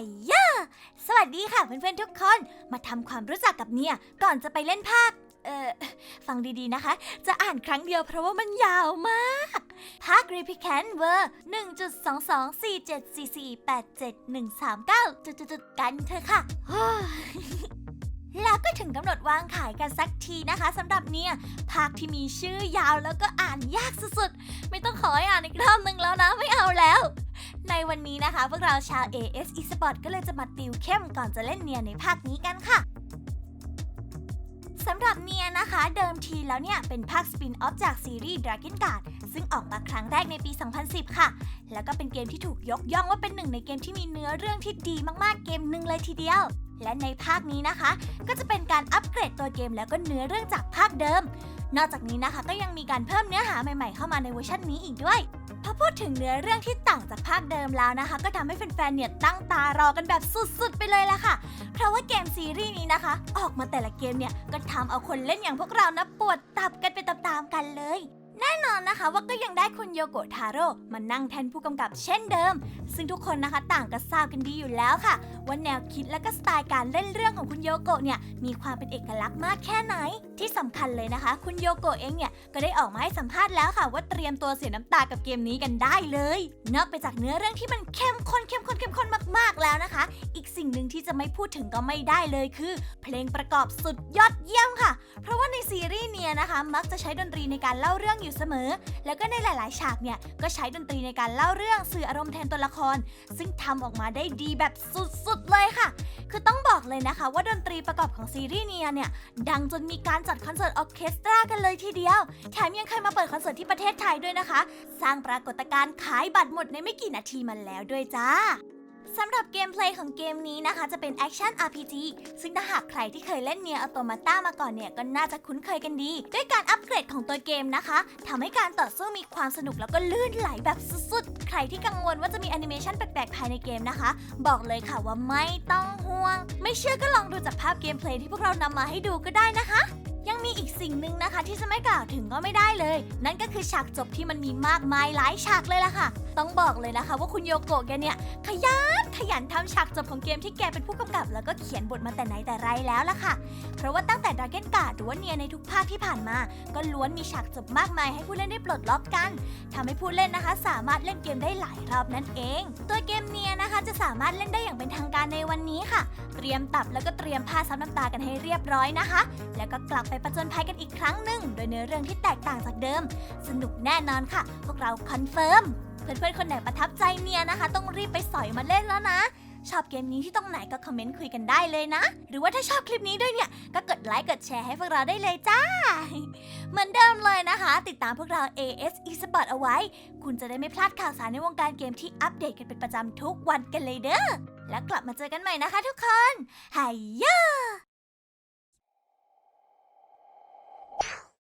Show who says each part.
Speaker 1: ยย่าสวัสดีค่ะเพื่อนๆทุกคน มาทำความรู้จักกับเนี่ยก่อนจะไปเล่นภาค เอ่อ ฟังดีๆนะคะ จะอ่านครั้งเดียวเพราะว่ามันยาวมาก ภาค r e p l i c a n t เวอร์1.2247448739จุดๆๆกันเถอะค่ะ แล้วก็ถึงกำหนดวางขายกันสักทีนะคะสำหรับเนี่ยภาคที่มีชื่อยาวแล้วก็อ่านยากสุดๆ ไม่ต้องขอให้อ่านอีกรอบนึงแล้วนะ ไม่เอาแล้ว ในวันนี้นะคะพวกเราชาว AS Esport ก็เลยจะมาติวเข้มก่อนจะเล่นเนียในภาคนี้กันค่ะสำหรับเนียนะคะ เดิมทีแล้วเนี่ย เป็นภาคสปินออฟจากซีรีส์ Dragon Guard ซึ่งออกมาครั้งแรกในปี 2010 ค่ะ แล้วก็เป็นเกมที่ถูกยกย่องว่าเป็นหนึ่งในเกมที่มีเนื้อเรื่องที่ดีมากๆเกมหนึ่งเลยทีเดียว และในภาคนี้นะคะ ก็จะเป็นการอัปเกรดตัวเกมแล้วก็เนื้อเรื่องจากภาคเดิม นอกจากนี้นะคะก็ยังมีการเพิ่มเนื้อหาใหม่ๆเข้ามาในเวอร์ชันนี้อีกด้วย พอพูดถึงเนื้อเรื่องที่ต่างจากภาคเดิมแล้วนะคะ ก็ทำให้แฟนๆเนี่ยตั้งตารอกันแบบสุดๆ ไปเลยละค่ะ เพราะว่าเกมซีรีส์นี้นะคะ ออกมาแต่ละเกมเนี่ยก็ทำเอาคนเล่นอย่างพวกเรานะปวดตับกันไปตามๆกันเลย แน่นอนนะคะว่าก็ยังได้คุณโยโกะทาโร่มานั่งแทนผู้กำกับเช่นเดิม ซึ่งทุกคนนะคะต่างก็ทราบกันดีอยู่แล้วค่ะ ว่าแนวคิดและก็สไตล์การเล่นเรื่องของคุณโยโกะเนี่ยมีความเป็นเอกลักษณ์มากแค่ไหน ที่สำคัญเลยนะคะ คุณโยโกะเองเนี่ยก็ได้ออกมาให้สัมภาษณ์แล้วค่ะ ว่าเตรียมตัวเสียน้ำตากับเกมนี้กันได้เลย นอกไปจากเนื้อเรื่องที่มันเข้มข้นเข้มข้นเข้มข้นมากๆแล้วนะคะ อีกสิ่งหนึ่งที่จะไม่พูดถึงก็ไม่ได้เลยคือ เพลงประกอบสุดยอดเยี่ยมค่ะ เพราะว่าในซีรีส์เนี่ยนะคะ มักจะใช้ดนตรีในการเล่าเรื่องอยู่เสมอ แล้วก็ในหลาย ๆ ฉากเนี่ยก็ใช้ดนตรีในการเล่าเรื่องสื่ออารมณ์แทนตัวละคร ซึ่งทำออกมาได้ดีแบบสุด ๆ เลยค่ะ คือต้องบอกเลยนะคะ ว่าดนตรีประกอบของซีรีส์เนียเนี่ยดังจนมีการจัดคอนเสิร์ตออเคสตรากันเลยทีเดียว แถมยังเคยมาเปิดคอนเสิร์ตที่ประเทศไทยด้วยนะคะ สร้างปรากฏการณ์ขายบัตรหมดในไม่กี่นาทีมาแล้วด้วยจ้า สำหรับเกมเพลย์ของเกมนี้นะคะจะเป็นแอคชั่น RPG ซึ่งถ้าหากใครที่เคยเล่นเนียอัตโ m มาต้ามาก่อนเนี่ยก็น่าจะคุ้นเคยกันดี ด้วยการอัปเกรดของตัวเกมนะคะทำให้การต่อสู้มีความสนุกแล้วก็ลื่นไหลแบบสุดๆ ใครที่กังวลว่าจะมีแอนิเมชันแปลกๆ ภายในเกมนะคะ บอกเลยค่ะว่าไม่ต้องห่วง ไม่เชื่อก็ลองดูจากภาพเกมเพลย์ที่พวกเรานำมาให้ดูก็ได้นะคะ มีอีกสิ่งหนึ่งนะคะ ที่จะไม่กล่าวถึงก็ไม่ได้เลย นั่นก็คือฉากจบที่มันมีมากมายหลายฉากเลยล่ะค่ะ ต้องบอกเลยนะคะ ว่าคุณโยโกะแกเนี่ย ขยันขยันทำฉากจบของเกมที่แกเป็นผู้กำกับ แล้วก็เขียนบทมาแต่ไหนแต่ไรแล้วล่ะค่ะ เพราะว่าตั้งแต่ Dragon Guard หรือว่าเนียในทุกภาคที่ผ่านมา ก็ล้วนมีฉากจบมากมายให้ผู้เล่นได้ปลดล็อกกันทำให้ผู้เล่นนะคะ สามารถเล่นเกมได้หลายรอบนั่นเอง ตัวเกมเนีย จะสามารถเล่นได้อย่างเป็นทางการในวันนี้ค่ะ เตรียมตับแล้วก็เตรียมผ้าซับน้ำตากันให้เรียบร้อยนะคะ แล้วก็กลับไปประจนภัยกันอีกครั้งหนึ่งโดยเนื้อเรื่องที่แตกต่างจากเดิม สนุกแน่นอนค่ะ พวกเราคอนเฟิร์มเพื่อนๆคนไหนประทับใจเนี่ยนะคะ ต้องรีบไปสอยมาเล่นแล้วนะ ชอบเกมนี้ที่ตรงไหนก็คอมเมนต์คุยกันได้เลยนะ หรือว่าถ้าชอบคลิปนี้ด้วยเนี่ย ก็กดไลค์กดแชร์ให้พวกเราได้เลยจ้า เหมือนเดิมเลยนะคะ ติดตามพวกเรา AS Esport เอาไว้ คุณจะได้ไม่พลาดข่าวสารในวงการเกมที่อัปเดตกันเป็นประจำทุกวันกันเลยเด้อแล้วกลับมาเจอกันใหม่นะคะทุกคนไฮยา